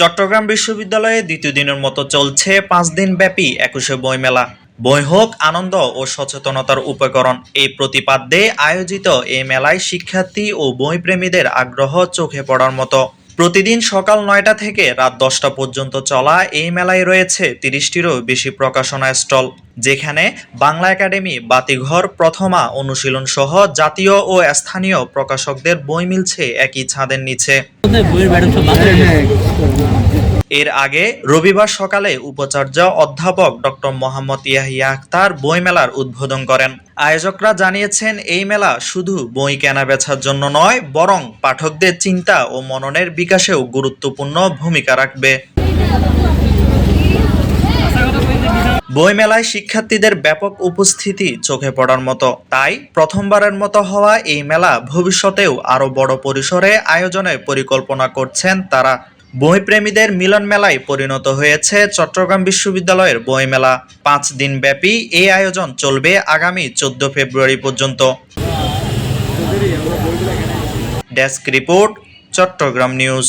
চট্টগ্রাম বিশ্ববিদ্যালয়ে দ্বিতীয় দিনের মতো চলছে পাঁচ দিন ব্যাপী একুশে বইমেলা। বই হোক, আনন্দ ও সচেতনতার উপকরণ। এই প্রতিপাদ্যে আয়োজিত এই মেলায় শিক্ষার্থী ও বইপ্রেমীদের আগ্রহ চোখে পড়ার মতো। প্রতিদিন সকাল নয়টা থেকে রাত দশটা পর্যন্ত চলা এই মেলায় রয়েছে তিরিশটিরও বেশি প্রকাশনা স্টল, যেখানে বাংলা একাডেমি, বাতিঘর, প্রথমা অনুশীলন সহ জাতীয় ও স্থানীয় প্রকাশকদের বই মিলছে একই ছাদের নিচে। এর আগে রবিবার সকালে উপাচার্য অধ্যাপক ডক্টর মোহাম্মদ ইয়াহিয়া আখতার বইমেলার উদ্বোধন করেন। আয়োজকরা জানিয়েছেন, এই মেলা শুধু বই কেনা বেচার জন্য নয়, বরং পাঠকদের চিন্তা ও মননের বিকাশেও গুরুত্বপূর্ণ ভূমিকা রাখবে। বইমেলায় শিক্ষার্থীদের ব্যাপক উপস্থিতি চোখে পড়ার মতো। তাই প্রথমবারের মতো হওয়া এই মেলা ভবিষ্যতেও আরও বড় পরিসরে আয়োজনের পরিকল্পনা করছেন তারা। বইপ্রেমীদের মিলন মেলায় পরিণত হয়েছে চট্টগ্রাম বিশ্ববিদ্যালয়ের বইমেলা। পাঁচ দিন ব্যাপী এই আয়োজন চলবে আগামী চোদ্দ ফেব্রুয়ারি পর্যন্ত। Desk report, Chattogram news.